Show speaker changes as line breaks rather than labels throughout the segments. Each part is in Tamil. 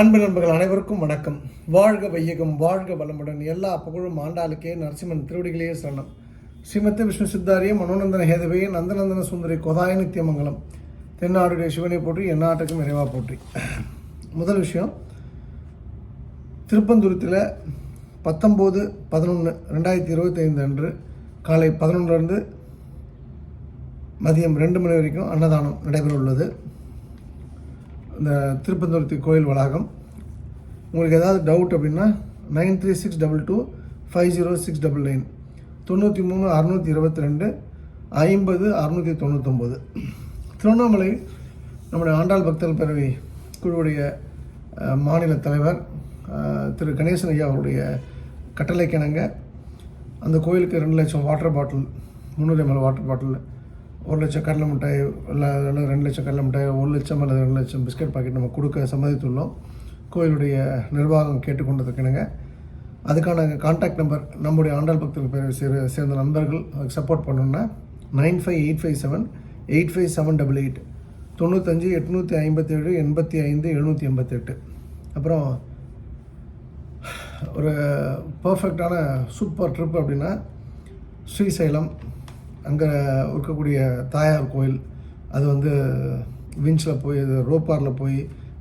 அன்பு நண்பர்கள் அனைவருக்கும் வணக்கம். வாழ்க வையகம் வாழ்க வளமுடன். எல்லா புகழும் ஆண்டாளுக்கே நரசிம்மன் திருவடிகளையே சரணம். ஸ்ரீமத்த விஷ்ணு சித்தாரிய மனோநந்தன ஹேதவே நந்தநந்தன சுந்தரி கொதாய நித்தியமங்கலம். தென்னாடுடைய சிவனை போற்றி எந்நாட்டுக்கும் நிறைவாக போற்றி. முதல் விஷயம் திருப்பந்தூரத்தில் பத்தொம்போது பதினொன்று ரெண்டாயிரத்தி இருபத்தைந்து அன்று காலை பதினொன்றுலேருந்து மதியம் ரெண்டு மணி வரைக்கும் அன்னதானம் நடைபெற உள்ளது இந்த திருப்பந்துரத்தி கோயில் வளாகம். உங்களுக்கு ஏதாவது டவுட் அப்படின்னா nine three six double two five zero six double nine தொண்ணூற்றி மூணு அறுநூற்றி இருபத்தி ரெண்டு ஐம்பது அறுநூற்றி தொண்ணூத்தொம்பது. திருவண்ணாமலை நம்முடைய ஆண்டாள் பக்தர் பேரவை குழுவுடைய மாநில தலைவர் திரு கணேசன் ஐயா அவருடைய கட்டளைக்கிணங்க. அந்த கோயிலுக்கு ரெண்டு லட்சம் வாட்டர் பாட்டில் முந்நூறு எம்எல் வாட்டர் பாட்டில் ஒரு லட்சம் கடலை மிட்டாய் இல்லை ரெண்டு லட்சம் கடலை மிட்டாய் ஒரு லட்சம் அல்லது ரெண்டு லட்சம் பிஸ்கட் பாக்கெட் நம்ம கொடுக்க சம்மதித்துள்ளோம். கோயிலுடைய நிர்வாகம் கேட்டுக்கொண்டதுக்கினுங்க அதுக்கான கான்டாக்ட் நம்பர் நம்முடைய ஆண்டாள் பக்தர்கள் பேர் சேர் சேர்ந்த நண்பர்கள் அதுக்கு சப்போர்ட் பண்ணணுன்னா nine five eight five seven eight five seven double eight தொண்ணூத்தஞ்சு எட்நூற்றி ஐம்பத்தேழு எண்பத்தி ஐந்து எழுநூற்றி எண்பத்தெட்டு. அப்புறம் ஒரு பர்ஃபெக்டான சூப்பர் ட்ரிப் அப்படின்னா ஸ்ரீசைலம் அங்கே இருக்கக்கூடிய தாயார் கோயில் அது வந்து விஞ்சில் போய் அது ரோப்பாரில் போய்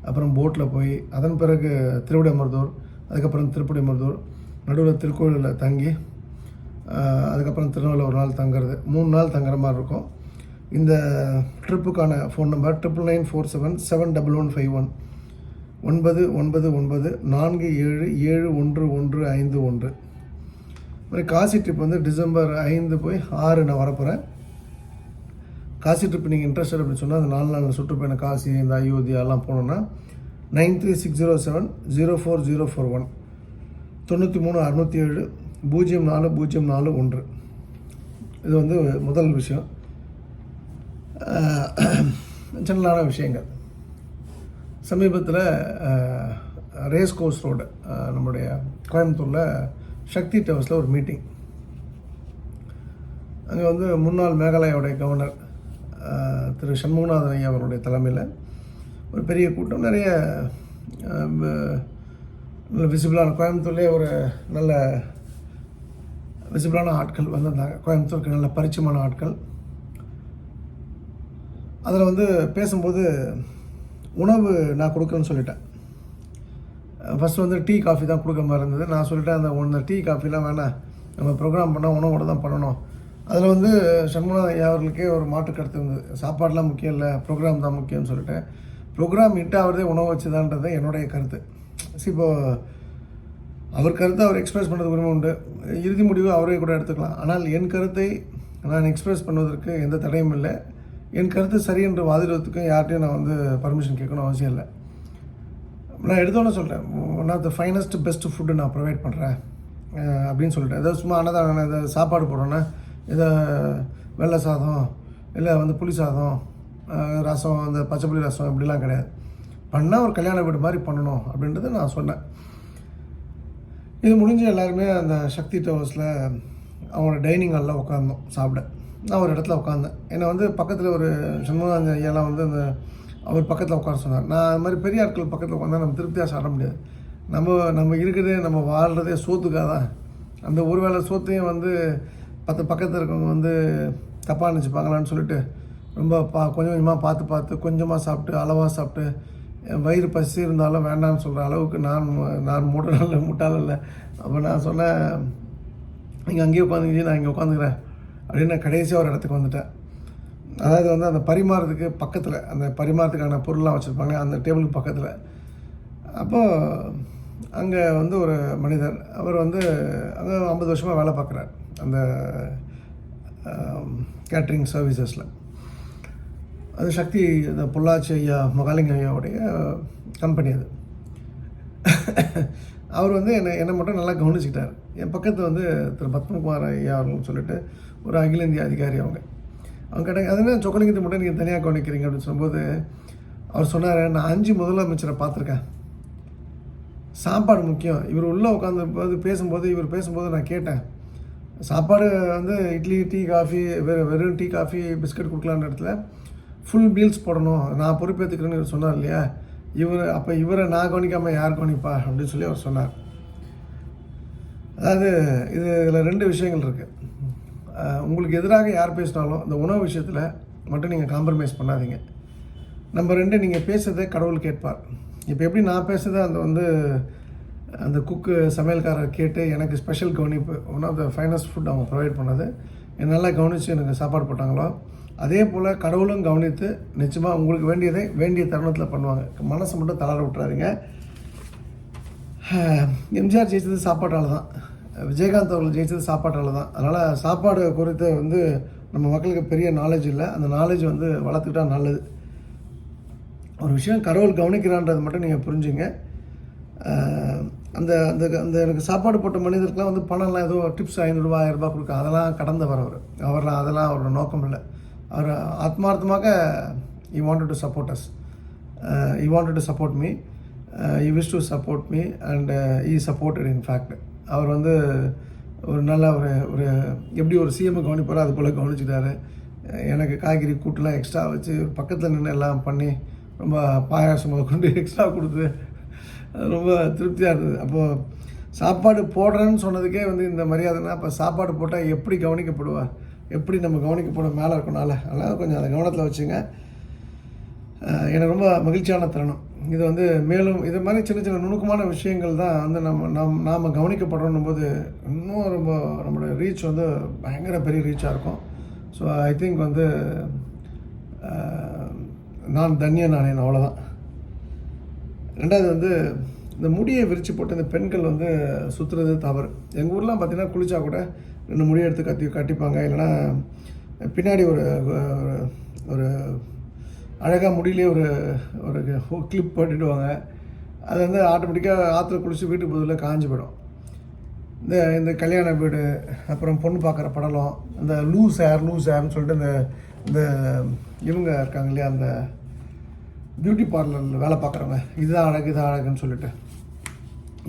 அப்புறம் போட்டில் போய் அதன் பிறகு திருவிடைமருதூர் அதுக்கப்புறம் திருப்படிமருதூர் நடுவில் திருக்கோயிலில் தங்கி அதுக்கப்புறம் திருநெல்வேலி ஒரு நாள் தங்குறது. மூணு நாள் தங்குற மாதிரி இருக்கும். இந்த ட்ரிப்புக்கான phone number triple nine four seven seven double one five one ஒன்பது ஒன்பது ஒன்பது நான்கு ஏழு ஏழு ஒன்று ஒன்று ஐந்து ஒன்று. மாதிரி காசி ட்ரிப் வந்து டிசம்பர் ஐந்து போய் ஆறு நான் வரப்போகிறேன் காசி ட்ரிப் நீங்கள் இன்ட்ரெஸ்டட் அப்படின்னு சொன்னால் அந்த நாலு நாள் சுற்றுப்பயணம் காசி இந்த அயோத்தியாலாம் போனோன்னா nine three six zero seven zero four zero four one. தொண்ணூற்றி மூணு அறுநூற்றி ஏழு பூஜ்ஜியம் நாலு பூஜ்ஜியம் நாலு ஒன்று. இது வந்து முதல் விஷயம். சின்னலான விஷயங்கள். சமீபத்தில் ரேஸ் கோர்ஸ் ரோடு நம்முடைய கோயம்புத்தூரில் சக்தி டவர்ஸில் ஒரு மீட்டிங். அங்கே வந்து முன்னாள் மேகாலயாவுடைய கவர்னர் திரு சண்முகநாதன் ஐயா அவருடைய தலைமையில் ஒரு பெரிய கூட்டம் நிறைய நல்ல விசிபிளான கோயம்புத்தூர்லேயே ஒரு நல்ல விசிபிளான ஆட்கள் வந்திருந்தாங்க. கோயம்புத்தூருக்கு நல்ல பரிச்சயமான ஆட்கள். அதில் வந்து பேசும்போது உணவு நான் கொடுக்குறேன்னு சொல்லிட்டேன். ஃபஸ்ட்டு வந்து டீ காஃபி தான் கொடுக்க மாதிரி இருந்தது. நான் சொல்லிட்டேன் அந்த ஒன்று டீ காஃபிலாம் வேணாம் நம்ம ப்ரோக்ராம் பண்ணால் உணவோட தான் பண்ணணும். அதில் வந்து சண்முகநாதன் ஐயா அவர்களுக்கே ஒரு மாற்று கருத்து இருந்தது சாப்பாடுலாம் முக்கியம் இல்லை ப்ரோக்ராம் தான் முக்கியம்னு சொல்லிட்டேன் ப்ரோக்ராம் ஹிட் ஆகிறதே உணவு வச்சுதான்றது என்னுடைய கருத்து. சரி இப்போ அவர் கருத்தை அவர் எக்ஸ்பிரஸ் பண்ணுறது உரிமை உண்டு. இறுதி முடிவு அவரே கூட எடுத்துக்கலாம். ஆனால் என் கருத்தை நான் எக்ஸ்பிரஸ் பண்ணுவதற்கு எந்த தடையும் இல்லை. என் கருத்து சரி என்று வாதிடுவதற்கும் யார்கிட்டையும் நான் வந்து பர்மிஷன் கேட்கணும் அவசியம் இல்லை. நான் எடுத்தோன்னே சொல்கிறேன் one of the finest best food நான் ப்ரொவைட் பண்ணுறேன் அப்படின்னு சொல்லிட்டேன் ஏதோ சும்மா அன்னதானம் இதை சாப்பாடு போடுறோன்னா இதை வெள்ளை சாதம் இல்லை வந்து புளி சாதம் ரசம் அந்த பச்சைப்புளி ரசம் இப்படிலாம் கிடையாது. பண்ணால் ஒரு கல்யாண வீடு மாதிரி பண்ணணும் அப்படின்றத நான் சொன்னேன். இது முடிஞ்சு எல்லாருமே அந்த சக்தி டவர்ஸில் அவங்களோட டைனிங் ஹாலில் உட்காந்தோம் சாப்பிட. நான் ஒரு இடத்துல உட்காந்தேன் என்னை வந்து பக்கத்தில் ஒரு சண்முகானந்த ஐயாலாம் வந்து அந்த அவர் பக்கத்தில் உட்கார சொன்னார். நான் அது மாதிரி பெரிய ஆட்கள் பக்கத்தில் உட்காந்தா நம்ம திருப்தியாக சாப்பிட முடியாது. நம்ம நம்ம இருக்கிறதே நம்ம வாழ்கிறதே சோத்துக்காக தான். அந்த ஒரு வேளை சோத்தையும் வந்து பத்து பக்கத்தில் இருக்கவங்க வந்து தப்பாக நினச்சிப்பாங்களான்னு சொல்லிட்டு ரொம்ப பா கொஞ்சம் கொஞ்சமாக பார்த்து பார்த்து கொஞ்சமாக சாப்பிட்டு அளவாக சாப்பிட்டு என் வயிறு பசி இருந்தாலும் வேண்டாம்னு சொல்கிற அளவுக்கு நான் நான் மூட்டை இல்லை முட்டால் இல்லை அப்போ நான் சொன்னேன் நீங்கள் அங்கேயே உட்காந்துக்கிச்சு நான் இங்கே உட்காந்துக்கிறேன். அப்படின்னு நான் கடைசியாக ஒரு இடத்துக்கு வந்துட்டேன். அதாவது வந்து அந்த பரிமாறதுக்கு பக்கத்தில் அந்த பரிமாறத்துக்கான பொருள்லாம் வச்சுருப்பாங்க அந்த டேபிளுக்கு பக்கத்தில். அப்போது அங்கே வந்து ஒரு மனிதர் அவர் வந்து அங்கே ஐம்பது வருஷமாக வேலை பார்க்குறார் அந்த கேட்ரிங் சர்வீசஸில் அது சக்தி இந்த பொள்ளாச்சி ஐயா மகாலிங்க ஐயாவுடைய கம்பெனி அது. அவர் வந்து என்னை என்னை மட்டும் நல்லா கவனிச்சுக்கிட்டார். என் பக்கத்தில் வந்து திரு பத்மகுமார் ஐயா அவர்கள்னு சொல்லிட்டு ஒரு அகில இந்திய அதிகாரி அவங்க. அவங்க கேட்டாங்க அது என்ன சொக்கலிங்கத்தை மட்டும் நீங்கள் தனியாக கவனிக்கிறீங்க அப்படின்னு சொல்லும்போது அவர் சொன்னார் நான் அஞ்சு முதலமைச்சரை பார்த்துருக்கேன். சாப்பாடு முக்கியம். இவர் உள்ளே உட்காந்து போது பேசும்போது இவர் பேசும்போது நான் கேட்டேன். சாப்பாடு வந்து இட்லி டீ காஃபி வெறும் வெறும் டீ காஃபி பிஸ்கட் கொடுக்கலான்ற இடத்துல ஃபுல் மீல்ஸ் போடணும். நான் பொறுப்பேற்றுக்கிறேன்னு இவர் சொன்னார் இல்லையா? இவர் அப்போ இவரை நான் கவனிக்காமல் யார் கவனிப்பா? அப்படின்னு சொல்லி அவர் சொன்னார். அதாவது இது இதில் ரெண்டு விஷயங்கள் இருக்குது உங்களுக்கு எதிராக யார் பேசினாலும் இந்த உணவு விஷயத்தில் மட்டும் நீங்கள் காம்ப்ரமைஸ் பண்ணாதீங்க. நம்பர் ரெண்டு நீங்கள் பேசுகிறதே கடவுள் கேட்பார். இப்போ எப்படி நான் பேசுகிறத அந்த வந்து அந்த குக்கு சமையல்காரர் கேட்டு எனக்கு ஸ்பெஷல் கவனிப்பு one of the finest food அவங்க ப்ரொவைட் பண்ணது. என்ன நல்லா கவனித்து எனக்கு சாப்பாடு போட்டாங்களோ அதே போல் கடவுளும் கவனித்து நிச்சயமாக உங்களுக்கு வேண்டியதை வேண்டிய தருணத்தில் பண்ணுவாங்க. மனசை மட்டும் தளர விட்டுறாதீங்க. எம்ஜிஆர் ஜெயிச்சது சாப்பாட்டால் தான். விஜயகாந்த் அவர்கள் ஜெயிச்சது சாப்பாட்டால் தான். அதனால் சாப்பாடு குறித்து வந்து நம்ம மக்களுக்கு பெரிய நாலேஜ் இல்லை. அந்த நாலேஜ் வந்து வளர்த்துக்கிட்டா நல்லது. ஒரு விஷயம் கடவுள் கவனிக்கிறான்றது மட்டும் நீங்கள் புரிஞ்சுங்க. அந்த அந்த அந்த எனக்கு சாப்பாடு போட்ட மனிதருக்குலாம் வந்து பணம்லாம் ஏதோ டிப்ஸ் ஐநூறுரூவா ஆயிரரூபா கொடுக்க அதெல்லாம் கடந்தவர் அவர். அவர்லாம் அதெல்லாம் அவரோட நோக்கம் இல்லை. அவர் ஆத்மார்த்தமாக he wanted to support us he wanted to support me he wish to support me and he supported in fact அவர் வந்து ஒரு நல்ல ஒரு ஒரு எப்படி ஒரு சிஎம் கவனிப்பாரோ அது போல் கவனிச்சுட்டாரு. எனக்கு காய்கறி கூட்டெலாம் எக்ஸ்ட்ரா வச்சு பக்கத்தில் நின்று எல்லாம் பண்ணி ரொம்ப பாயாசம் கொண்டு எக்ஸ்ட்ரா கொடுத்து அது ரொம்ப திருப்தியாக இருந்தது. அப்போது சாப்பாடு போடுறேன்னு சொன்னதுக்கே வந்து இந்த மரியாதைனா அப்போ சாப்பாடு போட்டால் எப்படி கவனிக்கப்படுவார் எப்படி நம்ம கவனிக்கப்பட மேலே இருக்கணும்னால அதனால் கொஞ்சம் அதை கவனத்தில் வச்சுங்க. எனக்கு ரொம்ப மகிழ்ச்சியான தருணம். இது வந்து மேலும் இது மாதிரி சின்ன சின்ன நுணுக்கமான விஷயங்கள் தான் வந்து நம்ம நம் நாம் கவனிக்கப்படுறோம் போது இன்னும் ரொம்ப நம்மளோட ரீச் வந்து பயங்கர பெரிய ரீச்சாக இருக்கும். ஸோ ஐ திங்க் வந்து நான் தன்யன் நானேன் அவ்வளோதான் ரெண்டாவது வந்து இந்த முடியை விரித்து போட்டு இந்த பெண்கள் வந்து சுற்றுறது தவறு. எங்கள் ஊர்லாம் பார்த்திங்கன்னா குளிச்சா கூட ரெண்டு முடியை எடுத்து கத்தி கட்டிப்பாங்க. இல்லைன்னா பின்னாடி ஒரு ஒரு- ஒரு அழகாக முடியிலே ஒரு ஒரு கிளிப் போட்டுடுவாங்க. அது வந்து ஆட்டோமேட்டிக்காக ஆற்றுல குளிச்சு வீட்டுக்கு பதில் காஞ்சு போயிடும். இந்த இந்த கல்யாண வீடு அப்புறம் பொண்ணு பார்க்குற படலம் இந்த லூஸ் ஏர் லூஸ் ஏர்னு சொல்லிட்டு இந்த இந்த இவங்க இருக்காங்க இல்லையா அந்த பியூட்டி பார்லரில் வேலை பார்க்குறவங்க. இதுதான் அழகு இதுதான் அழகுன்னு சொல்லிட்டு.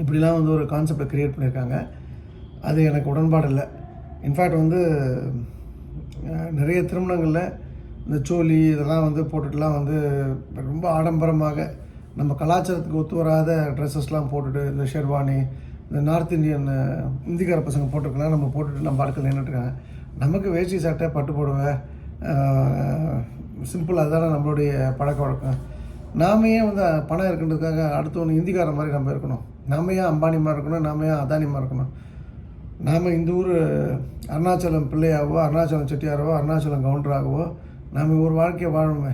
இப்படிலாம் வந்து ஒரு கான்செப்டை க்ரியேட் பண்ணியிருக்காங்க. அது எனக்கு உடன்பாடு இல்லை. இன்ஃபேக்ட் வந்து நிறைய திருமணங்களில் இந்த சோழி இதெல்லாம் வந்து போட்டுட்டுலாம் வந்து ரொம்ப ஆடம்பரமாக நம்ம கலாச்சாரத்துக்கு ஒத்து வராத ட்ரெஸ்ஸஸ்லாம் போட்டுட்டு இந்த ஷெர்வானி இந்த நார்த் இந்தியன் இந்திக்கார பசங்க போட்டிருக்கலாம் நம்ம போட்டுட்டு நம்ம ஆட்கள் நின்றுட்டுருக்காங்க நமக்கு வேஷ்டி சட்டை பட்டு போடுவேன் சிம்பிளாக தானே நம்மளுடைய பழக்க வழக்கம். நாம ஏன் வந்து பணம் இருக்குன்றதுக்காக அடுத்தவனு இந்திக்கார மாதிரி நம்ம இருக்கணும். நாம ஏன் அம்பானி இருக்கணும்? நாம ஏன் அதானி இருக்கணும்? நாம் இந்த ஊர் அருணாச்சலம் பிள்ளையாகவோ அருணாச்சலம் செட்டியாரவோ அருணாச்சலம் கவுண்டராகவோ நாம் ஒரு வாழ்க்கையை வாழணுமே.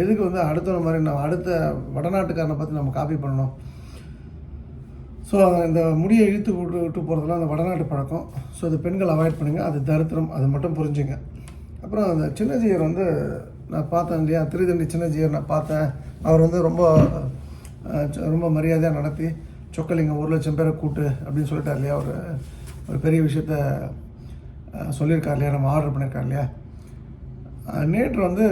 எதுக்கு வந்து அடுத்த மாதிரி நம்ம அடுத்த வடநாட்டுக்காரனை பார்த்து நம்ம காப்பி பண்ணணும்? ஸோ இந்த முடியை இழுத்து விட்டு விட்டு போகிறதுலாம் அந்த வடநாட்டு பழக்கம். ஸோ அது பெண்கள் அவாய்ட் பண்ணுங்க. அது தரித்திரம் அது மட்டும் புரிஞ்சுங்க. அப்புறம் அந்த சின்னஜீயர் வந்து நான் பார்த்தேன் இல்லையா? திருதண்டி சின்னஜீயர் நான் பார்த்தேன். அவர் வந்து ரொம்ப ரொம்ப மரியாதையாக நடத்தி சொக்கலிங்கம் ஒரு லட்சம் பேரை கூட்டு அப்படின்னு சொல்லிட்டார் இல்லையா? ஒரு ஒரு பெரிய விஷயத்த சொல்லியிருக்கார் இல்லையா? நம்ம ஆர்டர் பண்ணியிருக்கார் இல்லையா? நேற்று வந்து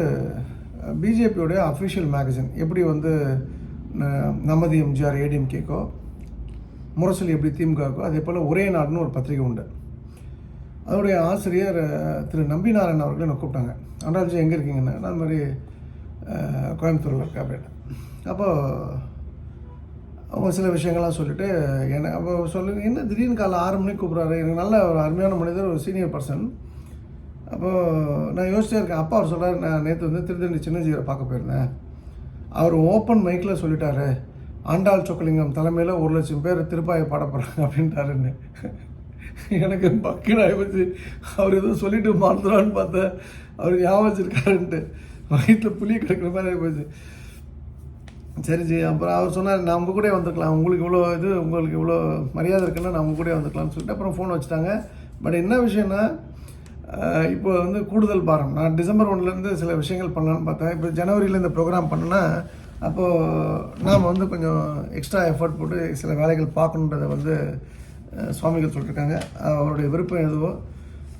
பிஜேபியோடைய அஃபிஷியல் மேகசின் எப்படி வந்து ந- நமதி எம்ஜிஆர் ஏடிஎம்கேக்கோ முரசொலி எப்படி திமுகக்கோ அதே போல் ஒரே நாடுன்னு ஒரு பத்திரிகை உண்டு. அதோடைய ஆசிரியர் திரு நம்பிநாராயணன் அவர்கள் என்னை கூப்பிட்டாங்க. அண்ணாஜி எங்கே இருக்கீங்கன்னு? நான் மாதிரி கோயம்புத்தூரில் இருக்கேன் அப்படின்னு. அப்போது அவங்க சில விஷயங்கள்லாம் சொல்லிட்டு என்ன அப்போ சொல்லுங்க என்ன திடீர்னு காலை ஆறு மணிக்கு கூப்பிட்றாரு? எனக்கு நல்ல ஒரு அருமையான மனிதர் ஒரு சீனியர் பர்சன் அப்போது நான் யோசிச்சே இருக்கேன். அப்பா அவர் சொல்கிறார் நான் நேற்று வந்து திருத்தணி சின்னஜீவரை பார்க்க போயிருந்தேன். அவர் ஓப்பன் மைக்கில் சொல்லிட்டாரு. ஆண்டாள் சொக்கலிங்கம் தலைமையில் ஒரு லட்சம் பேர் திருப்பாயை பாட போகிறாங்க அப்படின்ட்டாருன்னு. எனக்கு பக்கீடு ஆகிப்போச்சு அவர் எதுவும் சொல்லிட்டு மாறுறான்னு பார்த்தேன். அவர் ஞாபகம் வச்சிருக்காருன்ட்டு. வயிற்றில் புளி கிடக்கிற மாதிரி ஆகிப்போச்சு சரி ஜி. அப்புறம் அவர் சொன்னார் நான் உங்கள் கூட வந்துக்கலாம். உங்களுக்கு இவ்வளோ இது உங்களுக்கு இவ்வளோ மரியாதை இருக்குன்னா நான் உங்கள் கூட வந்துக்கலாம்னு சொல்லிட்டு அப்புறம் ஃபோன் வச்சுட்டாங்க. பட் என்ன விஷயம்னா இப்போ வந்து கூடுதல் பாரம். நான் டிசம்பர் ஒன்லேருந்து சில விஷயங்கள் பண்ணலான்னு பார்த்தேன். இப்போ ஜனவரியில் இந்த ப்ரோக்ராம் பண்ணனா அப்போது நாம் வந்து கொஞ்சம் எக்ஸ்ட்ரா எஃபர்ட் போட்டு சில வேலைகள் பார்க்கணுன்றதை வந்து சுவாமிகள் சொல்லியிருக்காங்க அவருடைய விருப்பம் எதுவோ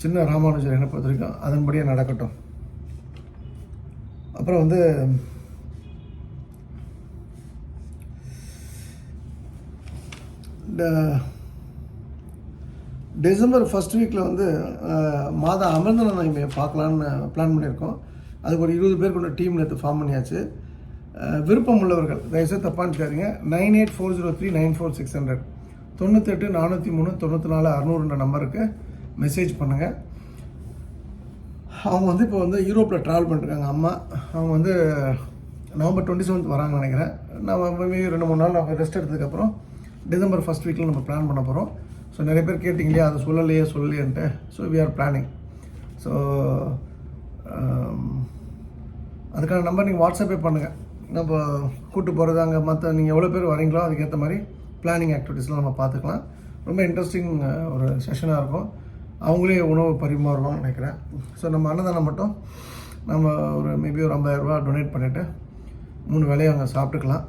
சின்ன ராமானுஜர் என்னை பொறுத்த வரைக்கும் அதன்படியே நடக்கட்டும். அப்புறம் வந்து இந்த டிசம்பர் ஃபர்ஸ்ட் வீக்கில் வந்து அஹ், மாதா அமிர்தனை இங்கே பார்க்கலான்னு பிளான் பண்ணியிருக்கோம். அதுக்கு ஒரு இருபது பேர் கொண்ட டீம் நேற்று ஃபார்ம் பண்ணியாச்சு. விருப்பம் உள்ளவர்கள் தயவுசெய்து தப்பான்னு நினைக்காதீங்க. Nine eight four zero three nine four six hundred தொண்ணூத்தெட்டு நானூற்றி மூணு தொண்ணூற்றி நாலு அறநூறுன்ற நம்பருக்கு மெசேஜ் பண்ணுங்கள் அவங்க வந்து இப்போ வந்து யூரோப்பில் ட்ராவல் பண்ணிருக்காங்க அம்மா. அவங்க வந்து நவம்பர் டுவெண்ட்டி செவன்த் வராங்கன்னு நினைக்கிறேன். நம்ம ரெண்டு மூணு நாள் அவங்க ரெஸ்ட் எடுத்ததுக்கப்புறம் டிசம்பர் ஃபஸ்ட் வீக்கில் நம்ம பிளான் பண்ண போகிறோம் ஸோ நிறைய பேர் கேட்டிங்க இல்லையா அதை சொல்லலையே சொல்லலையேன்ட்டு. So we are planning so அதுக்கான நம்பர் நீங்கள் வாட்ஸ்அப்பே பண்ணுங்கள் நம்ம கூட்டு போகிறது அங்கே மற்ற நீங்கள் எவ்வளோ பேர் வரீங்களோ அதுக்கேற்ற மாதிரி பிளானிங் ஆக்டிவிட்டீஸ்லாம் நம்ம பார்த்துக்கலாம். ரொம்ப இன்ட்ரெஸ்டிங் ஒரு செஷனாக இருக்கும். அவங்களே உணவு பரிமாறுவாங்கன்னு நினைக்கிறேன். ஸோ நம்ம அன்னதானம் மட்டும் நம்ம ஒரு மேபி ஒரு ஐம்பதாயிரரூபா டொனேட் பண்ணிவிட்டு மூணு வேலையை அங்கே சாப்பிட்டுக்கலாம்.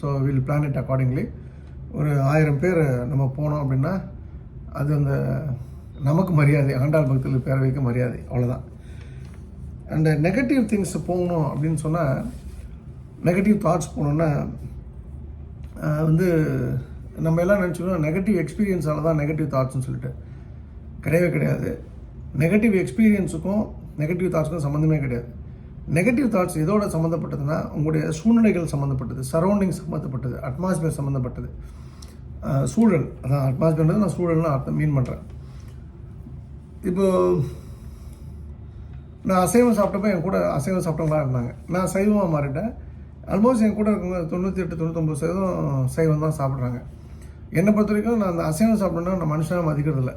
So will plan it accordingly ஒரு ஆயிரம் பேர் நம்ம போனோம் அப்படின்னா அது அந்த நமக்கு மரியாதை ஆண்டாள் பக்தர்கள் பேரவைக்கு மரியாதை அவ்வளோதான் அண்ட் நெகட்டிவ் திங்ஸ் போகணும் அப்படின்னு சொன்னால் நெகட்டிவ் தாட்ஸ் போகணுன்னா வந்து நம்ம எல்லாம் நினச்சிக்கணும் நெகட்டிவ் எக்ஸ்பீரியன்ஸால் தான் நெகட்டிவ் தாட்ஸ்னு சொல்லிட்டு. கிடையவே கிடையாது. நெகட்டிவ் எக்ஸ்பீரியன்ஸுக்கும் நெகட்டிவ் தாட்ஸுக்கும் சம்மந்தமே கிடையாது. நெகட்டிவ் தாட்ஸ் எதோட சம்மந்தப்பட்டதுன்னா உங்களுடைய சூழ்நிலைகள் சம்மந்தப்பட்டது சரௌண்டிங் சம்மந்தப்பட்டது அட்மாஸ்பியர் சம்மந்தப்பட்டது சூழல். அதான் அட்மாஸ்பியர்ன்றது நான் சூழல்னு அர்த்தம் மீன் பண்ணுறேன் இப்போ நான் அசைவம் சாப்பிட்டப்ப என் கூட அசைவம் சாப்பிட்டவங்களா இருந்தாங்க. நான் சைவமாக மாறிட்டேன். ஆல்மோஸ்ட் என் கூட இருக்கவங்க தொண்ணூற்றி எட்டு தொண்ணூத்தொம்பது சதவீதம் சைவம் தான் சாப்பிட்றாங்க. என்னை பொறுத்த வரைக்கும் நான் அந்த அசைவம் சாப்பிட்டேன்னா நான் மனுஷனாக மதிக்கிறது இல்லை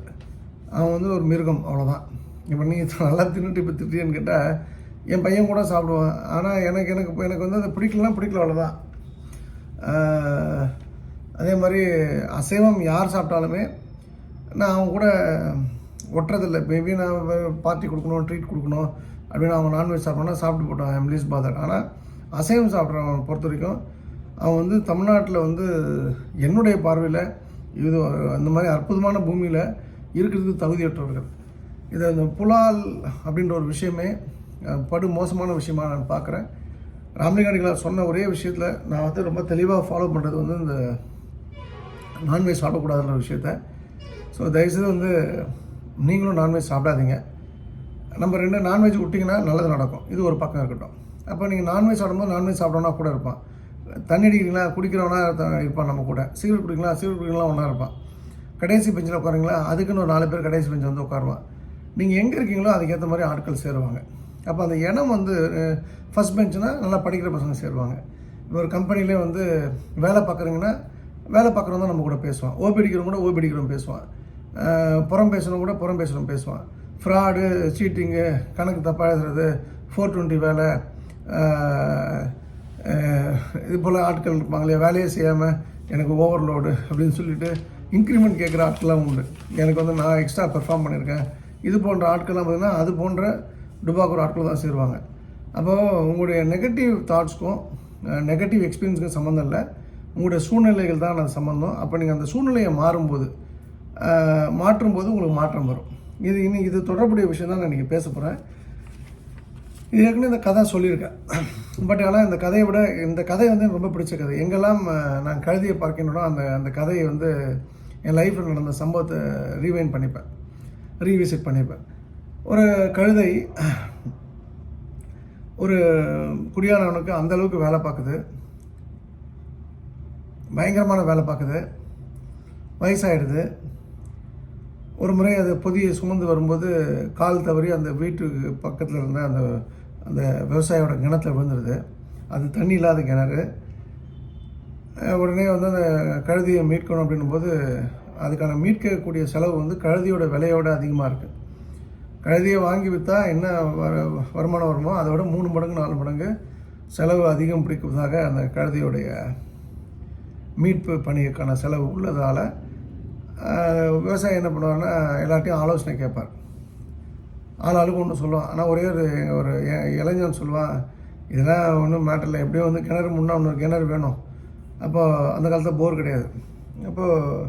அவன் வந்து ஒரு மிருகம் அவ்வளோதான் இப்போ நீ நல்லா தின்னுட்டு இப்போ திட்டியன்னு கேட்டால் என் பையன் கூட சாப்பிடுவான். ஆனால் எனக்கு எனக்கு இப்போ எனக்கு வந்து அது பிடிக்கலாம் பிடிக்கல அவ்வளோதான் அதே மாதிரி அசைவம் யார் சாப்பிட்டாலுமே நான் அவங்க கூட ஒட்டுறதில்ல. மேபி நான் பார்ட்டி கொடுக்கணும் ட்ரீட் கொடுக்கணும் அப்படின்னு அவங்க நான்வெஜ் சாப்பிட்டோன்னா சாப்பிட்டு போட்டோம். ஐம் லீஸ் பாதர் ஆனால் அசைவம் சாப்பிட்றவன் பொறுத்த வரைக்கும் அவன் வந்து தமிழ்நாட்டில் வந்து என்னுடைய பார்வையில் இது அந்த மாதிரி அற்புதமான பூமியில் இருக்கிறதுக்கு தகுதியற்றவர்கள். இது அந்த புலால் அப்படின்ற ஒரு விஷயமே படு மோசமான விஷயமா நான் பார்க்குறேன். ராமலிங்காடிகளார் சொன்ன ஒரே விஷயத்தில் நான் வந்து ரொம்ப தெளிவாக ஃபாலோ பண்ணுறது வந்து இந்த நான்வெஜ் சாப்பிடக்கூடாதுன்ற விஷயத்த. ஸோ தயவுசெய்து வந்து நீங்களும் நான்வெஜ் சாப்பிடாதீங்க. நம்ம ரெண்டு நான்வெஜ் விட்டிங்கன்னா நல்லது நடக்கும். இது ஒரு பக்கம் இருக்கட்டும். அப்போ நீங்கள் நான்வெஜ் சாப்பிடும்போது நான்வெஜ் சாப்பிடவனா கூட இருப்பான். தண்ணி அடிக்கிறீங்களா குடிக்கிறவனா இருப்பான் நம்ம கூட. சிகரெட் குடிக்கலாம் சிகரெட் குடிக்கலாம் ஒன்றா இருப்பான். கடைசி பெஞ்சில் உட்காருங்களா அதுக்குன்னு ஒரு நாலு பேர் கடைசி பெஞ்சில் வந்து உட்காருவான். நீங்கள் எங்கே இருக்கீங்களோ அதுக்கேற்ற மாதிரி ஆட்கள் சேருவாங்க. அப்போ அந்த இடம் வந்து ஃபஸ்ட் பெஞ்சுனா நல்லா படிக்கிற பசங்க சேருவாங்க. இப்போ ஒரு கம்பெனிலே வந்து வேலை பார்க்குறீங்கன்னா வேலை பார்க்குறவங்க தான் நம்ம கூட பேசுவான். ஓபிடிக்கிறவங்க கூட ஓபிடிக்கிறவங்க பேசுவான். புறம் பேசுகிறவங்க கூட புறம் பேசுகிறவங்க பேசுவான். ஃப்ராடு சீட்டிங்கு கணக்கு தப்பாக எழுதுறது ஃபோர் டுவெண்ட்டி வேலை இது போல் ஆட்கள் இருப்பாங்க இல்லையா வேலையே செய்யாமல் எனக்கு ஓவர்லோடு அப்படின்னு சொல்லிட்டு இன்க்ரிமெண்ட் கேட்குற ஆட்கள்லாம் உண்டு. எனக்கு வந்து நான் எக்ஸ்ட்ரா பெர்ஃபார்ம் பண்ணியிருக்கேன். இது போன்ற ஆட்கள்லாம் பார்த்தீங்கன்னா அது போன்ற டுபாக்கூர் ஆட்கள் தான் சேருவாங்க. அப்போது உங்களுடைய நெகட்டிவ் தாட்ஸ்க்கும் நெகட்டிவ் எக்ஸ்பீரியன்ஸுக்கும் சம்மந்தம் இல்லை. உங்களுடைய சூழ்நிலைகள் தான் அந்த சம்மந்தம் அப்போ நீங்கள் அந்த சூழ்நிலையை மாறும்போது மாற்றும்போது உங்களுக்கு மாற்றம் வரும். இது இன்னும் இது தொடர்புடைய விஷயம் தான் நான் இன்றைக்கி பேச போகிறேன் இது ஏற்கனவே இந்த கதை சொல்லியிருக்கேன். பட் ஆனால் இந்த கதையை விட இந்த கதை வந்து எனக்கு ரொம்ப பிடிச்ச கதை. எங்கெல்லாம் நான் கழுதியை பார்க்கணும்னா அந்த அந்த கதையை வந்து என் லைஃப்பில் நடந்த சம்பவத்தை ரீவைன் பண்ணிப்பேன். ரீவிசிட் பண்ணிப்பேன். ஒரு கழுதை ஒரு குடியானவனுக்கு அந்த அளவுக்கு வேலை பார்க்குது. பயங்கரமான வேலை பார்க்குது. வயசாயிடுது. ஒரு முறை அது பொதியை சுமந்து வரும்போது கால் தவறி அந்த வீட்டுக்கு பக்கத்தில் இருந்த அந்த அந்த விவசாயியோட கிணத்துல விழுந்துருது. அது தண்ணி இல்லாத கிணறு. உடனே வந்து அந்த கழுதியை மீட்கணும் அப்படின்னும் போது அதுக்கான மீட்கக்கூடிய செலவு வந்து கழுதியோட விலையோட அதிகமாக இருக்குது கழுதியை வாங்கி விற்றா என்ன வர வருமானம் வருமோ அதை விட மூணு மடங்கு நாலு மடங்கு செலவு அதிகம் பிடிப்பதாக அந்த கழுதியோடைய மீட்பு பணிக்கான செலவு உள்ளதால் விவசாயி என்ன பண்ணுவார்னா எல்லார்ட்டையும் ஆலோசனை கேட்பார். ஆள் ஆளுக்கு ஒன்று சொல்லுவான். ஆனால் ஒரே ஒரு ஒரு இளைஞன் சொல்லுவான் இதெல்லாம் ஒன்றும் மேட்டரில் எப்படியோ வந்து கிணறு முன்னா இன்னொரு கிணறு வேணும். அப்போ அந்த காலத்தில் போர் கிடையாது. அப்போது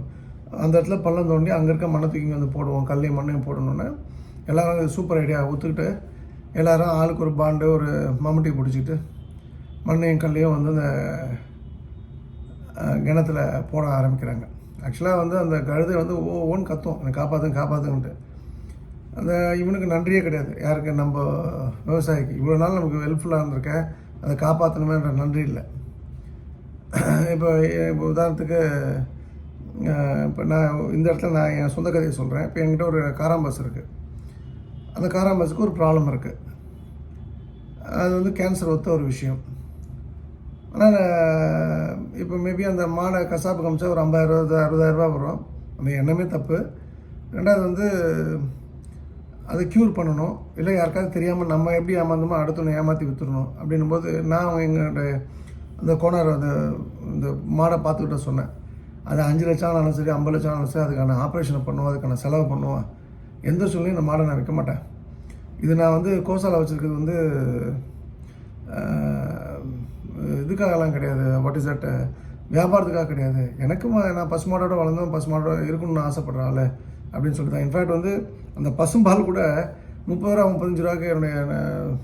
அந்த இடத்துல பள்ளம் தோண்டி அங்கே இருக்க மண்ணை தூக்கி வந்து போடுவோம். கல்லையும் மண்ணையும் போடணுன்னு எல்லோரும் சூப்பர் ஐடியா ஒத்துக்கிட்டு எல்லோரும் ஆளுக்கு ஒரு பாண்டு ஒரு மம்முட்டி பிடிச்சிக்கிட்டு மண்ணையும் கல்லையும் வந்து அந்த கிணத்துல போட ஆரம்பிக்கிறாங்க. ஆக்சுவலாக வந்து அந்த கழுதை வந்து ஓ ஓன்னு கத்தும். என்னை காப்பாற்றுங்க காப்பாற்றுன்ட்டு அந்த இவனுக்கு நன்றியே கிடையாது. யாருக்கு? நம்ம விவசாயிக்கு. இவ்வளோ நாள் நமக்கு ஹெல்ப்ஃபுல்லாக இருந்திருக்க அதை காப்பாற்றணுமேன்ற நன்றி இல்லை. இப்போ இப்போ உதாரணத்துக்கு இப்போ நான் இந்த இடத்துல நான் என் சொந்த கதையை சொல்கிறேன் இப்போ என்கிட்ட ஒரு காராம்பஸ் இருக்குது அந்த காராம்பஸுக்கு ஒரு ப்ராப்ளம் இருக்குது அது வந்து கேன்சர் ஒத்த ஒரு விஷயம். ஆனால் இப்போ மேபி அந்த மாடை கசாப்பு காமிச்சா ஒரு ஐம்பதாயிரம் இருபது அறுபதாயிரரூபா வரும். அந்த எண்ணமே தப்பு. ரெண்டாவது வந்து அதை க்யூர் பண்ணணும். இல்லை யாருக்காவது தெரியாமல் நம்ம எப்படி ஏமாந்தோமோ அடுத்தவனை ஏமாற்றி வித்துடணும் அப்படின்னும் போது நான் எங்களுடைய அந்த கோனர் அந்த இந்த மாடை பார்த்துக்கிட்ட சொன்னேன். அது அஞ்சு லட்சம் ஆனாலும் சரி ஐம்பது லட்சம் ஆனாலும் சரி அதுக்கான ஆப்ரேஷனை பண்ணுவோம் அதுக்கான செலவு பண்ணுவோம். எந்த சூழ்நிலையும் இந்த மாடை நான் விற்க மாட்டேன். இது நான் வந்து கோசாலை வச்சுருக்கிறது வந்து இதுக்காகலாம் கிடையாது. வாட் இஸ் தட் வியாபாரத்துக்காக கிடையாது. எனக்கும் நான் பசுமாடோட வளர்ந்தோம் பசுமாடோட இருக்கணும்னு ஆசைப்படுற ஆள் அப்படின்னு சொல்லிட்டு தான் இன்ஃபேக்ட் வந்து அந்த பசும்பால் கூட முப்பது ரூபா முப்பத்தஞ்சு ரூபாய்க்கு என்னுடைய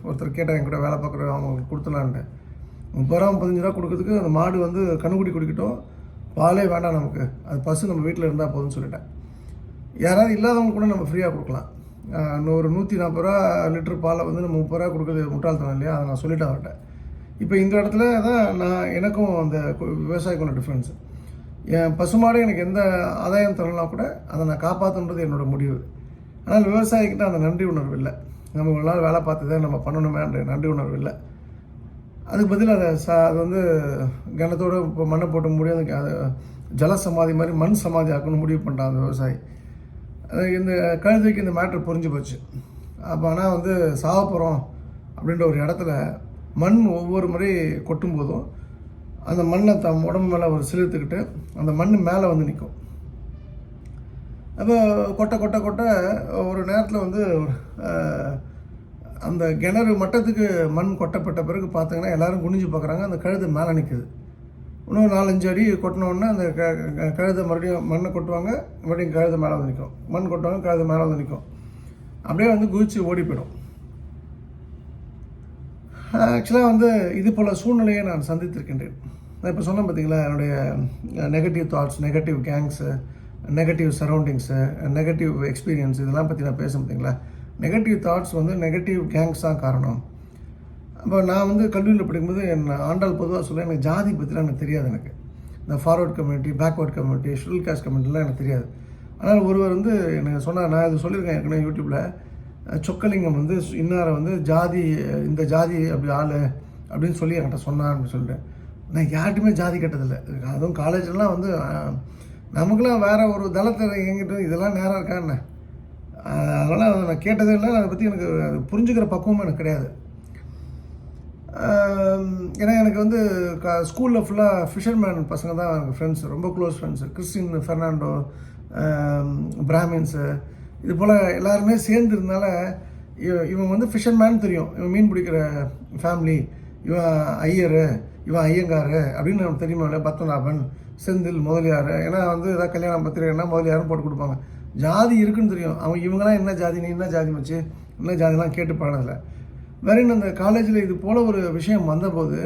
ஒருத்தர் கேட்டால் என் கூட வேலை பார்க்குற அவங்களுக்கு கொடுத்தலான்ட்டு. முப்பது ரூபா முப்பத்தஞ்சு ரூபா கொடுக்கறதுக்கு அந்த மாடு வந்து கண்ணுக்குடி குடிக்கட்டும். பாலே வேண்டாம் நமக்கு. அது பசு நம்ம வீட்டில் இருந்தால் போதும்னு சொல்லிட்டேன். யாராவது இல்லாதவங்க கூட நம்ம ஃப்ரீயாக கொடுக்கலாம். ஒரு நூற்றி நாற்பது ரூபா லிட்டர் பாலை வந்து நம்ம முப்பது ரூபா கொடுக்குறது முட்டாள்தனம் இல்லையா? அதை நான் சொல்லிட்டேன் அவர்கிட்ட. இப்போ இந்த இடத்துல தான் நான் எனக்கும் அந்த கு- டிஃப்ரென்ஸ் என் பசுமாடு எனக்கு எந்த ஆதாயம் தரலாம் கூட அதை நான் காப்பாற்றுன்றது என்னோட முடிவு. ஆனால் விவசாயிக்கிட்ட அந்த நன்றி உணர்வு இல்லை. நம்ம ஒரு நாள் வேலை பார்த்ததே நம்ம பண்ணணுமேன்ற நன்றி உணர்வு இல்லை. அதுக்கு பதில் அதை சா அது வந்து கணத்தோடு இப்போ மண்ணை போட்டு முடியாது அது ஜல சமாதி மாதிரி மண் சமாதி ஆக்கணும் முடிவு பண்ணிட்டான் அந்த விவசாயி. அது இந்த கழுதைக்கு இந்த மேட்ரு புரிஞ்சு போச்சு. அப்போ ஆனால் வந்து சாக போகிறோம் அப்படின்ற ஒரு இடத்துல மண் ஒவ்வொரு முறை கொட்டும் போதும் அந்த மண்ணை தம் உடம்பு மேலே ஒரு சிலிர்த்துக்கிட்டு அந்த மண் மேலே வந்து நிற்கும். அப்போ கொட்டை கொட்டை கொட்டை ஒரு நேரத்தில் வந்து அந்த கிணறு மட்டத்துக்கு மண் கொட்டப்பட்ட பிறகு பார்த்தீங்கன்னா எல்லோரும் குனிஞ்சு பார்க்குறாங்க அந்த கழுதை மேலே நிற்குது இன்னும் நாலஞ்சு அடி கொட்டினோடனே அந்த க க- கழுதை மறுபடியும் மண்ணை கொட்டுவாங்க மறுபடியும் கழுதை மேலே வந்து நிற்கும். மண் கொட்டுவாங்க கழுதை மேலே வந்து நிற்கும். அப்படியே வந்து குதிச்சு ஓடி போயிடும். ஆக்சுவலாக வந்து இது போல் சூழ்நிலையை நான் சந்தித்திருக்கின்றேன். நான் இப்போ சொன்னேன் பார்த்தீங்களா என்னுடைய negative thoughts negative gangs negative surroundings negative experience இதெல்லாம் பற்றி நான் பேச பார்த்தீங்களா நெகட்டிவ் தாட்ஸ் வந்து நெகட்டிவ் கேங்ஸ் தான் காரணம். அப்போ நான் வந்து கல்லூரியில் படிக்கும்போது என் ஆண்டாள் பொதுவாக சொல்ல எனக்கு ஜாதி பற்றிலாம் எனக்கு தெரியாது எனக்கு. இந்த forward community backward community schedule caste கம்யூனிட்டிலாம் எனக்கு தெரியாது. ஆனால் ஒருவர் வந்து எனக்கு சொன்னார் நான் இது சொல்லியிருக்கேன் ஏற்கனவே யூடியூப்பில் சொக்கலிங்கம் வந்து இன்னாரை வந்து ஜாதி இந்த ஜாதி அப்படி ஆள் அப்படின்னு சொல்லி என்கிட்ட சொன்னான் அப்படின்னு சொல்லிட்டு நான் யார்கிட்டுமே ஜாதி கட்டதில்லை. அதுவும் காலேஜ்லாம் வந்து நமக்குலாம் வேறு ஒரு தளத்தில் எங்கிட்ட இதெல்லாம் நேரம் இருக்கான்னு அதனால் நான் கேட்டதே இல்லை. அதை பற்றி எனக்கு அது புரிஞ்சுக்கிற பக்குவமும் எனக்கு கிடையாது. ஏன்னா எனக்கு வந்து க ஸ்கூலில் ஃபுல்லாக ஃபிஷர்மேன் பசங்க தான் எனக்கு ஃப்ரெண்ட்ஸ் ரொம்ப close friends Christian Fernando Brahmins இது போல் எல்லாருமே சேர்ந்து இருந்தனால இவன் வந்து ஃபிஷர்மேன் தெரியும். இவன் மீன் பிடிக்கிற ஃபேமிலி இவன் ஐயரு இவன் ஐயங்காரு அப்படின்னு நமக்கு தெரியுமா இல்லை பத்மநாபன் செந்தில் முதலியார். ஏன்னா வந்து ஏதாவது கல்யாணம் பத்திரிகைன்னா முதலியாரும் போட்டு கொடுப்பாங்க. ஜாதி இருக்குன்னு தெரியும். அவங்க இவங்களாம் என்ன ஜாதி நீ என்ன ஜாதி வச்சு என்ன ஜாதிலாம் கேட்டு பழகலை வேற அந்த காலேஜில் இது போல் ஒரு விஷயம் வந்தபோது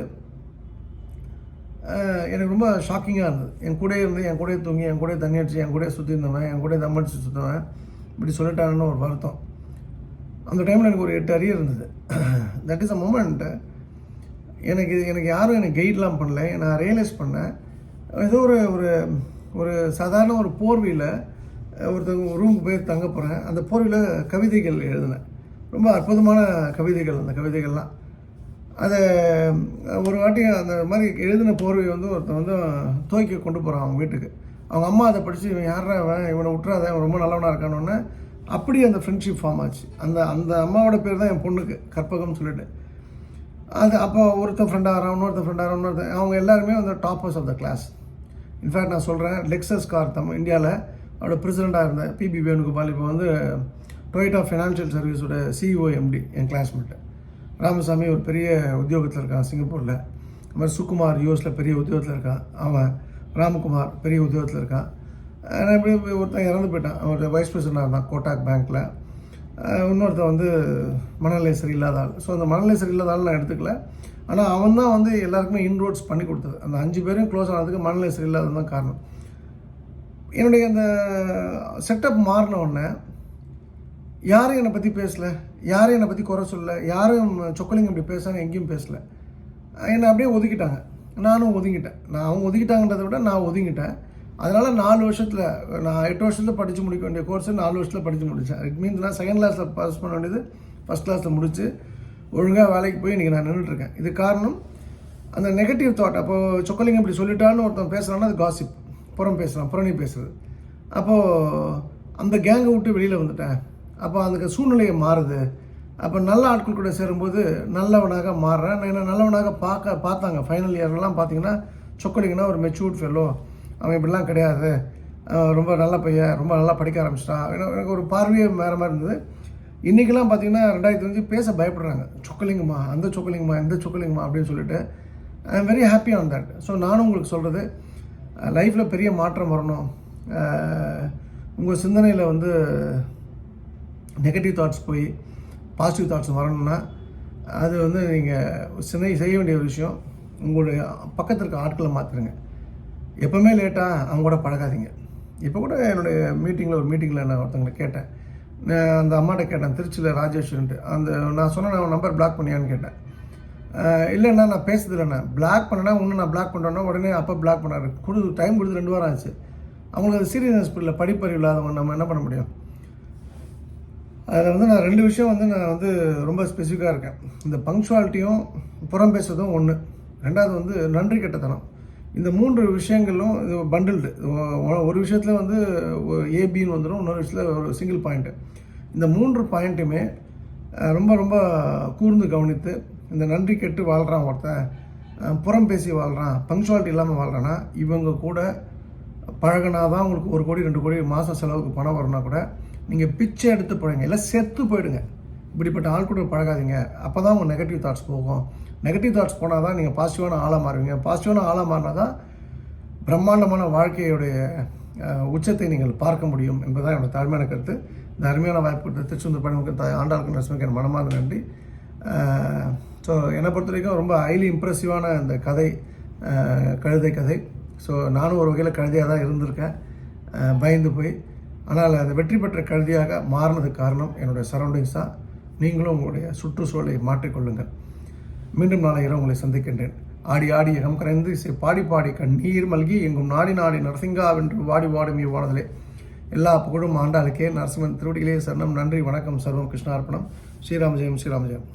எனக்கு ரொம்ப ஷாக்கிங்காக இருந்தது. என் கூட இருந்து என் கூட தூங்கி என் கூட தண்ணி அடிச்சு என் கூட சுற்றி இருந்தவன் என் கூட தம் அடிச்சு சுற்றுவேன் இப்படி சொல்லிட்டாங்கன்னு ஒரு வருத்தம். அந்த டைமில் எனக்கு ஒரு எட்டு அரியர் இருந்தது. தட் இஸ் அ மூமெண்ட்டு எனக்கு இது- எனக்கு யாரும் எனக்கு கைட்லாம் பண்ணல. நான் ரியலைஸ் பண்ணேன் ஏதோ ஒரு ஒரு ஒரு சாதாரண ஒரு போர்வையில் ஒருத்தவங்க ரூமுக்கு போய் தங்க போகிறேன் அந்த போர்வையில் கவிதைகள் எழுதினேன். ரொம்ப அற்புதமான கவிதைகள் அந்த கவிதைகள்லாம். அதை ஒரு வாட்டி அந்த மாதிரி எழுதின போர்வை வந்து ஒருத்தன் வந்து துவைக்க கொண்டு போகிறான் அவங்க வீட்டுக்கு. அவங்க அம்மா அதை படித்து இவன் யாரா அவன் இவனை விட்டுறாத இவன் ரொம்ப நல்லவனாக இருக்கானோன்னு அப்படி அந்த ஃப்ரெண்ட்ஷிப் ஃபார்ம் ஆச்சு. அந்த அந்த அம்மாவோட பேர் தான் என் பொண்ணுக்கு கற்பகம்னு சொல்லிட்டு. அது அப்போ ஒருத்தன் ஃப்ரெண்ட் ஆகிறான் இன்னொருத்தன் ஃப்ரெண்ட் ஆகிறான் இன்னொருத்தன் அவங்க எல்லாருமே வந்து toppers of the class in fact நான் சொல்கிறேன் லெக்ஸஸ் கார் தம் இந்தியாவில் அவரோட பிரசிடெண்ட்டாக இருந்தேன் பிபி வேணுகோபால் இப்போ வந்து டொயிட்டா ஃபினான்ஷியல் சர்வீஸோட சிஇஓ எம்டி என் கிளாஸ்மேட்டு ராமசாமி ஒரு பெரிய உத்தியோகத்தில் இருக்கான் சிங்கப்பூரில். அது மாதிரி சுகுமார் யூஎஸில் பெரிய உத்தியோகத்தில் இருக்கான். அவன் ராமகுமார் பெரிய உத்தியோகத்தில் இருக்கான். அஹ் இப்படி ஒருத்தன் இறந்து போயிட்டான். அவரோட வைஸ் பிரசிடண்டாக இருந்தான் கோட்டாக் பேங்க்கில் இன்னொருத்தன் வந்து மனநிலை சரியில்லாத ஆள். ஸோ அந்த மனநிலை சரியில்லாத ஆள் நான் எடுத்துக்கல. ஆனால் அவன் தான் வந்து எல்லாருக்குமே இன்ரோட்ஸ் பண்ணி கொடுத்தது. அந்த அஞ்சு பேரும் க்ளோஸ் ஆனதுக்கு மனநிலை சரியில்லாதது தான் காரணம். என்னுடைய அந்த செட்டப் மாறின உடனே யாரும் என்னை பற்றி பேசலை. யாரும் என்னை பற்றி குறை சொல்லல. யாரும் சொக்கலிங்க இப்படி பேசாமல் எங்கேயும் பேசலை. என்னை அப்படியே ஒதுக்கிட்டாங்க. நானும் ஒதுங்கிட்டேன். நான் அவங்க ஒதுக்கிட்டாங்கன்றதை விட நான் ஒதுங்கிட்டேன். அதனால் நாலு வருஷத்தில் நான் எட்டு வருஷத்தில் படித்து முடிக்க வேண்டிய கோர்ஸை நாலு வருஷத்தில் படித்து முடித்தேன் இட் மீன்ஸ் நான் செகண்ட் கிளாஸில் பாஸ் பண்ண வேண்டியது ஃபஸ்ட் கிளாஸில் முடித்து ஒழுங்காக வேலைக்கு போய் இன்றைக்கி நான் நின்றுட்டுருக்கேன் இது காரணம் அந்த நெகட்டிவ் தாட் அப்போது சொக்கலிங்கம் இப்படி சொல்லிட்டான்னு ஒருத்தன் பேசுகிறான்னா அது காசிப் புறம் பேசுகிறான் புறணி பேசுகிறது அப்போது அந்த கேங்கை விட்டு வெளியில் வந்துட்டேன். அப்போ அந்த சூழ்நிலையை மாறுது. அப்போ நல்ல ஆட்கள் கூட சேரும்போது நல்லவனாக மாறுறேன். நான் என்ன நல்லவனாக பார்க்க பார்த்தாங்க. ஃபைனல் இயர்லாம் பார்த்தீங்கன்னா சொக்கடிங்கன்னா ஒரு மெச்சூர்ட் ஃபெல்லோ அவன் இப்படிலாம் கிடையாது. ரொம்ப நல்ல பையன் ரொம்ப நல்லா படிக்க ஆரம்பிச்சிட்டான். எனக்கு ஒரு பார்வையே வேறு மாதிரி இருந்தது. இன்றைக்கெல்லாம் பார்த்தீங்கன்னா ரெண்டாயிரத்தி அஞ்சு பேச பயப்படுறாங்க. சொக்கலிங்கம்மா அந்த சொக்கலிங்கம்மா இந்த சொக்கலிங்கம்மா அப்படின்னு சொல்லிட்டு. I am very happy on that so நானும் உங்களுக்கு சொல்கிறது லைஃப்பில் பெரிய மாற்றம் வரணும். உங்கள் சிந்தனையில் வந்து நெகட்டிவ் தாட்ஸ் போய் பாசிட்டிவ் தாட்ஸ் வரணும்னா அது வந்து நீங்கள் சின்ன செய்ய வேண்டிய விஷயம். உங்களுடைய பக்கத்தில் இருக்க ஆட்களை மாற்றுருங்க எப்போவுமே லேட்டாக அவங்க கூட பழகாதீங்க. இப்போ கூட என்னுடைய மீட்டிங்கில் ஒரு மீட்டிங்கில் நான் ஒருத்தங்களை கேட்டேன். நான் அந்த அம்மாட்ட கேட்டேன் திருச்சியில் ராஜேஷ்வரன்ட்டு அந்த நான் சொன்னேன் நம்பர் பிளாக் பண்ணியான்னு கேட்டேன். இல்லைண்ணா நான் பேசுறது இல்லைண்ணா பிளாக் பண்ணனா இன்னும் நான் பிளாக் பண்ணுறேன்னா உடனே அப்போ பிளாக் பண்ணாரு. கொடு டைம் கொடுத்து ரெண்டு வாரம் ஆச்சு. அவங்களுக்கு அது சீரியஸ்னஸ் இல்லை படிப்பறிவு இல்லாதவங்க நம்ம என்ன பண்ண முடியும்? அதில் வந்து நான் ரெண்டு விஷயம் வந்து நான் வந்து ரொம்ப ஸ்பெசிஃபிக்காக இருக்கேன். இந்த பங்க்சுவாலிட்டியும் புறம் பேசுறதும் ஒன்று ரெண்டாவது வந்து நன்றி கெட்டத்தனம். இந்த மூன்று விஷயங்களும் இது பண்டில்டு ஒரு விஷயத்தில் வந்து ஏபின்னு வந்துடும் இன்னொரு விஷயத்தில் ஒரு சிங்கிள் பாயிண்ட்டு இந்த மூன்று பாயிண்ட்டுமே ரொம்ப ரொம்ப கூர்ந்து கவனித்து இந்த நன்றி கெட்டு வாழ்கிறான் ஒருத்தன் புறம் பேசி வாழ்கிறான் பங்க்சுவாலிட்டி இல்லாமல் வாழ்கிறான்னா இவங்க கூட பழகினா தான் உங்களுக்கு ஒரு கோடி ரெண்டு கோடி மாதம் செலவுக்கு பணம் வரும்னா கூட நீங்கள் பிச்சை எடுத்து போடுங்க. இல்லை செத்து போயிடுங்க. இப்படிப்பட்ட ஆள் கூட பழகாதீங்க. அப்போ தான் உங்கள் நெகட்டிவ் தாட்ஸ் போகும். நெகட்டிவ் தாட்ஸ் போனால் தான் நீங்கள் பாசிட்டிவான ஆளாக மாறுவீங்க. பாசிட்டிவான ஆளாக மாறினா தான் பிரம்மாண்டமான வாழ்க்கையுடைய உச்சத்தை நீங்கள் பார்க்க முடியும் என்பதுதான் என்னோட தாழ்மையான கருத்து. இந்த அருமையான வாய்ப்பு கொடுத்த திருச்செந்தூர் பணிமுக ஆண்டாளுக்கு நரசிம்மக்கு என் மனமார்ந்த நன்றி. ஸோ என்னை பொறுத்த வரைக்கும் ரொம்ப ஹைலி இம்ப்ரெசிவான இந்த கதை கழுதை கதை. ஸோ நானும் ஒரு வகையில் கழுதையாக தான் இருந்திருக்கேன் பயந்து போய். ஆனால் அது வெற்றி பெற்ற கழுதியாக மாறினதுக்கு காரணம் என்னுடைய சரௌண்டிங்ஸ் தான். நீங்களும் உங்களுடைய சுற்றுச்சூழலை மாற்றிக்கொள்ளுங்கள். மீண்டும் நாளை இரவு உங்களை சந்திக்கின்றேன். ஆடி ஆடி அகம் கரைந்து இசை பாடி பாடி கண்ணீர் மல்கி எங்கும் நாடி நாடி நரசிங்காவென்று வாடி வாடும் இவ்வானதிலே எல்லா புகழும் ஆண்டாளுக்கே. நரசிம்மன் திருவடிகளே சரணம். நன்றி வணக்கம். சர்வம் கிருஷ்ணார்ப்பணம். ஸ்ரீராம் ஜெயம் ஸ்ரீராம் ஜெயம்